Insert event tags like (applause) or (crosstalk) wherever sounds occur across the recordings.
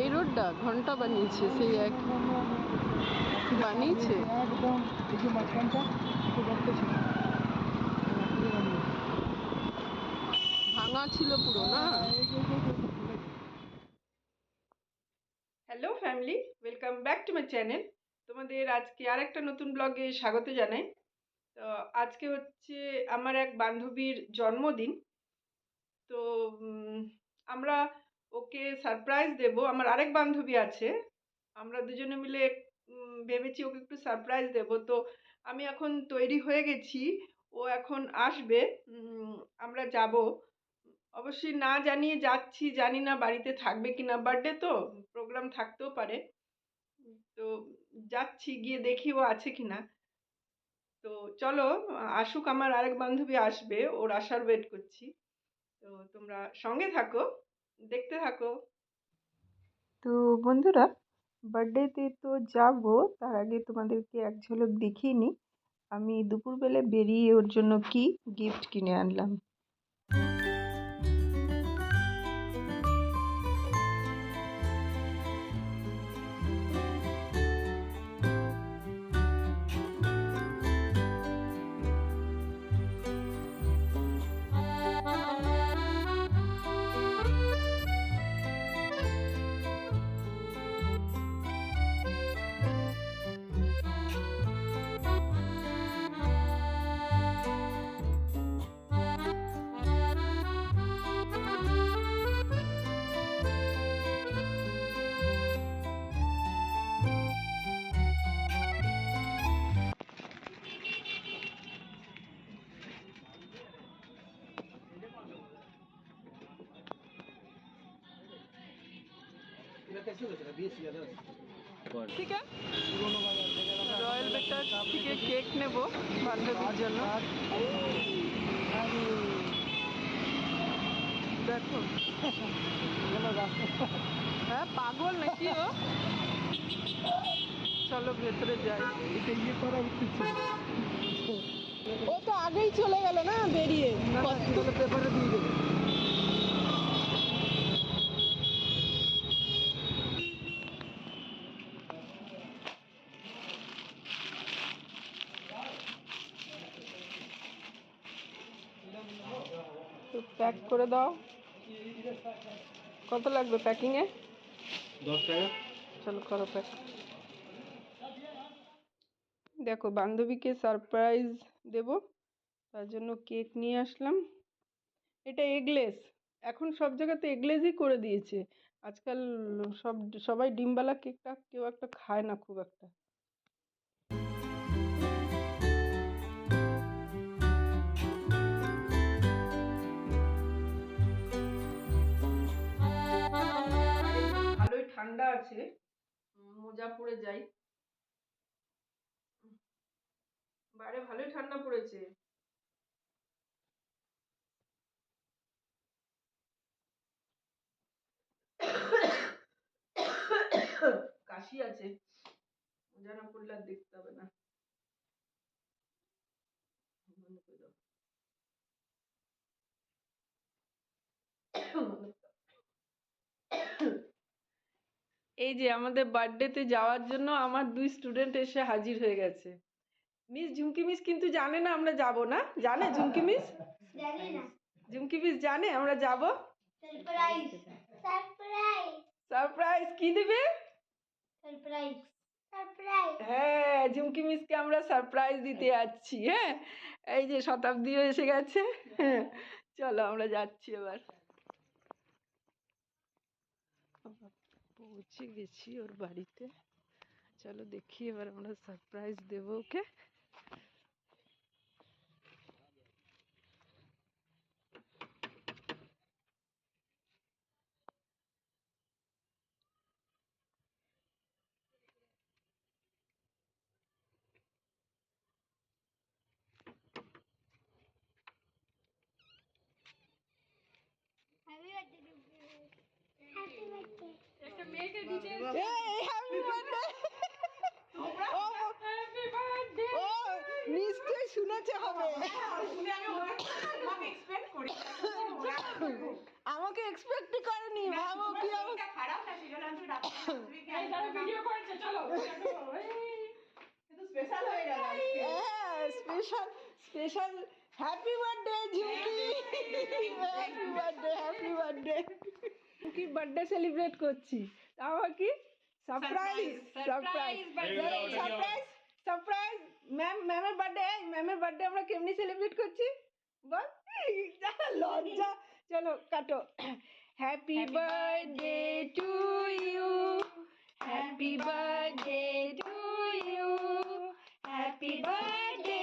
এই রোডটা ঘণ্টা বানিয়েছে, সেই এক বানিয়েছে। ভাঙা ছিল পুরো, না? Hello family welcome back to my channel তোমাদের আজকে আর একটা নতুন ব্লগে স্বাগত জানাই। তো আজকে হচ্ছে আমার এক বান্ধবীর জন্মদিন। তো আমরা ওকে সারপ্রাইজ দেব। আমার আরেক বান্ধবী আছে। আমরা দুজনে মিলে ভেবেছি ওকে একটু সারপ্রাইজ দেব। তো আমি এখন তৈরি হয়ে গেছি। ও এখন আসবে। আমরা যাব। অবশ্যই না জানিয়ে যাচ্ছি। জানি না বাড়িতে থাকবে কিনা বার্থডে তো। প্রোগ্রাম থাকতেও পারে। তো যাচ্ছি, গিয়ে দেখি ও আছে কি না তো চলো, আসুক, আমার আরেক বান্ধবী আসবে। ওর আসার ওয়েট করছি। তো তোমরা সঙ্গে থাকো, দেখতে থাকো। তো বন্ধুরা, বার্থডেতে তো যাব, তার আগে তোমাদেরকে এক ঝলক দেখিয়ে নিই আমি দুপুরবেলা বেরিয়ে ওর জন্য কি গিফট কিনে আনলাম। ঠিক আছে? রয়্যাল বেকার থেকে কেক নেব বান্ধবীর জন্য। দেখো। হ্যাঁ পাগল নাকি ও? চলো ভেতরে যাই। এটা ইয়ে করা উচিত ও তো আগেই চলে গেল না বেরিয়ে। পেপারে দিয়ে দেবে তো প্যাক করে দাও। কত লাগবে প্যাকিংয়ে দশ টাকা। চলো করো প্যাক দেখো বান্ধবীকে সারপ্রাইজ দেব। তার জন্য কেক নিয়ে আসলাম। এটা এগলেস এখন সব জায়গাতে এগলেসই করে দিয়েছে। আজকাল সব সবাই ডিমবালা কেকটা কেউ একটা খায় না খুব একটা। আছে উম, মোজা পরে যাই। বাইরে ভালোই ঠান্ডা পড়েছে। কাশি আছে। মোজা না পড়লে আর দেখতে হবে না বন্ধ করে দাও। এই যে আমাদের বার্থডেতে যাওয়ার জন্য আমার দুই স্টুডেন্ট এসে হাজির হয়ে গেছে। মিস ঝুমকি মিস কিন্তু জানে না আমরা যাব না। জানে ঝুমকি মিস জানি না। ঝুমকি মিস জানে আমরা যাব? সারপ্রাইজ সারপ্রাইজ সারপ্রাইজ কি দিবে? হ্যাঁ ঝুমকি মিসকে আমরা সারপ্রাইজ দিতে যাচ্ছি হ্যাঁ? এই যে শতাব্দীও এসে গেছে হ্যাঁ, চলো আমরা যাচ্ছি এবার। পৌঁছে গেছি ওর বাড়িতে চলো দেখি এবার আমরা সারপ্রাইজ দেবো okay happy birthday happy birthday এই হ্যাপি বার্থডে ও নিশ্চয়ই শুনেছে হবে। আমাকে এক্সপেক্টই করেনি ভাবো কি (laughs) এই দাদা ভিডিও করছে চলো। স্পেশাল হয়ে গেল। স্পেশাল স্পেশাল হ্যাপি বার্থডে ঝুঁকি হ্যাপি বার্থডে হ্যাপি বার্থডে ঝুঁকির বার্থডে সেলিব্রেট করছি? তাও কি? Surprise surprise surprise surprise ma'am ম্যামের বার্থডে ম্যামের বার্থডে আমরা কেমনি সেলিব্রেট করছি? বল। যা (laughs) লজ্জা। চলো কাটো। Happy birthday to you happy birthday to you happy birthday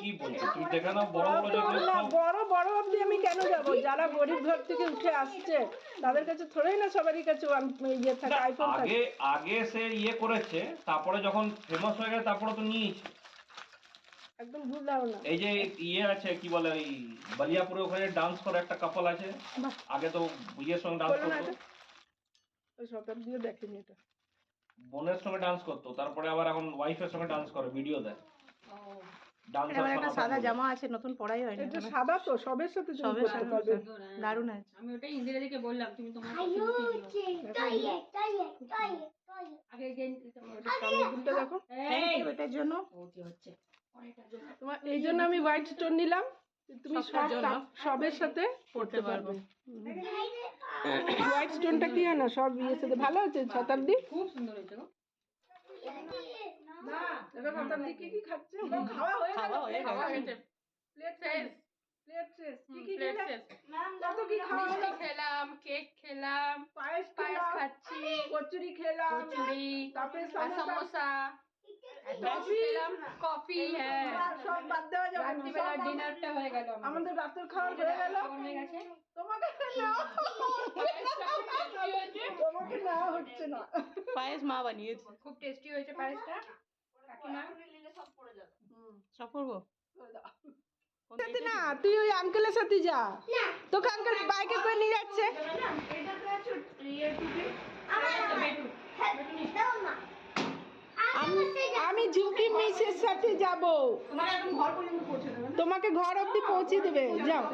কি তুই দেখে না বড় বড় বড় যেগুলো না সব বড় বড় অব্দি আমি কেন যাব? যারা গরিব ঘর থেকে উঠে আসছে তাদের কাছে থোড়াই না সবারই কাছে ইয়ে থাকে না, আইফোন থাকে। আগে আগে সে ইয়ে করেছে তারপরে যখন ফেমাস হয়ে গেছে তারপরে তো নিয়েছে। একদম ভুল ধারণা। এই যে ইয়ে আছে কি বলে ওই বালিয়াপুরে ওখানে ডান্স করে একটা কাপল আছে। বাহ। আগে তো ইয়ের সঙ্গে ডান্স বলো না করতো। এটা। ওই সকাল দিয়ে দেখেনি এটা। বোনের সঙ্গে ডান্স করতো তারপরে আবার এখন ওয়াইফের সঙ্গে ডান্স করে ভিডিও দেয়। আমার একটা সাদা জামা আছে নতুন পরাই হয়নি এটা সাদা তো সবের সাথে সবের সাথে দারুণ আছে। আমি ওটাই ইন্দিরাদিকে বললাম তুমি তোমার আগে দেখো। এটার জন্য। এই জন্য আমি হোয়াইট স্টোন নিলাম। তুমি সব সবের সাথে পড়তে পারবে। হোয়াইট স্টোনটা কি হয় না সব ইয়ের সাথে। ভালো হচ্ছে শতাব্দী? খুব সুন্দর হয়েছে গো। এটা শতাব্দী কি কি খাচ্ছে? খাওয়া হয়ে খাওয়া হয়ে গেছে। প্লেট শেষ প্লেট শেষ কি কি প্লেট খেলে? কত কি খাওয়া মিষ্টি খেলাম কেক খেলাম পায়েস পায়েস খাচ্ছি কচুরি খেলাম কচুরি তারপরে সমোসা। সমোসা কফি? কফি খেলাম কফি হ্যাঁ। সব বাদ দেওয়া যাবে ডিনারটা হয়ে গেল আমাদের। রাতের খাওয়া হয়ে গেল। হয়ে গেছে। তোমাকে না তোমাকে না হচ্ছে না। পায়েস মা বানিয়েছে। খুব টেস্টি হয়েছে পায়েসটা। কাকিমা? সব করব না তুই ওই আঙ্কেলের সাথে যা। তোকে আঙ্কেল বাইকে করে নিয়ে যাচ্ছে। আমি আমি ঝুঁকি মিসের সাথে যাব। তোমাকে ঘর অবধি পৌঁছে দেবে। যাও।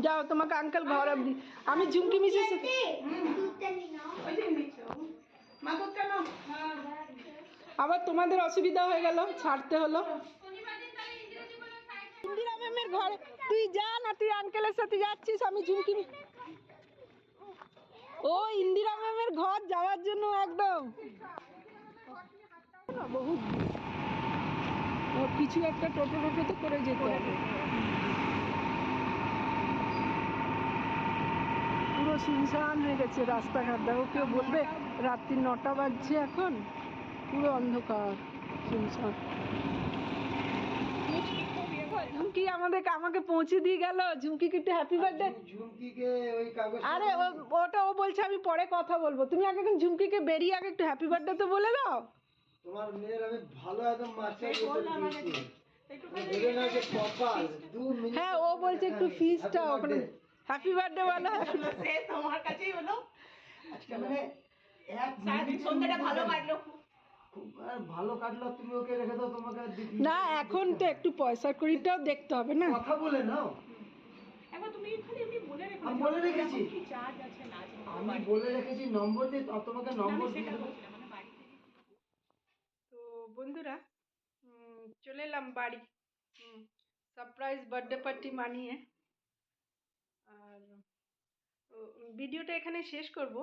যাও তোমাকে আঙ্কেল ঘর অবধি। আমি ঝুমকি মিসের সাথে দুধটা নাও আবার তোমাদের অসুবিধা হয়ে গেল ছাড়তে হলো। ইন্দিরা ম্যামের ঘরে তুই যা না তুই আঙ্কেলের সাথে যাচ্ছিস আমি ঝুমকি ও ইন্দিরা ম্যামের ঘর যাওয়ার জন্য একদম। বহুত ও কিছু একটা টোটো টোটো তো করে যেতে হবে। পুরো শুনশান হয়ে গেছে রাস্তাঘাট। দেখো কেউ বলবে রাত্রি নটা বাজছে এখন। পুরো অন্ধকার ঝুমকি আমাদের আমাকে পৌঁছে দিয়ে গেল। ঝুমকিকে একটু হ্যাপি বার্থডে ঝুমকিকে ওই কাগজ আরে ও- ওটা ও বলছে আমি পরে কথা বলব। তুমি আগে এখন ঝুমকিকে বেরিয়ে আগে একটু হ্যাপি বার্থডে তো বলে দাও। তোমার মেয়ের আমি ভালো একদম মাস্টার হ্যাঁ ও বলছে একটু ফিসটা ওখানে হ্যাপি বার্থডে বলো। (laughs) আজকে মানে এক সন্ধ্যাটা ভালো কাটলো। ভালো কাটলো তুমি ওকে রেখে দাও তোমাকে না এখন তো একটু পয়সা কড়িটাও দেখতে হবে না? কথা বলে নাও। আমি বলে রেখেছি। আমি বলে রেখেছি নম্বর দিয়ে আর তোমাকে নম্বর দিয়ে দেবো। তো বন্ধুরা চলে এলাম বাড়ি। সারপ্রাইজ বার্থডে পার্টি মানিয়ে। আর তো ভিডিওটা এখানে শেষ করব।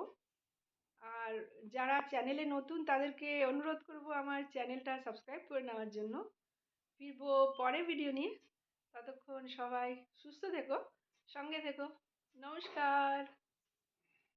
আর যারা চ্যানেলে নতুন, তাদেরকে অনুরোধ করব আমার চ্যানেলটা সাবস্ক্রাইব করে নেওয়ার জন্য। ফিরবো পরে ভিডিও নিয়ে। ততক্ষণ সবাই সুস্থ থেকো, সঙ্গে থেকো। নমস্কার।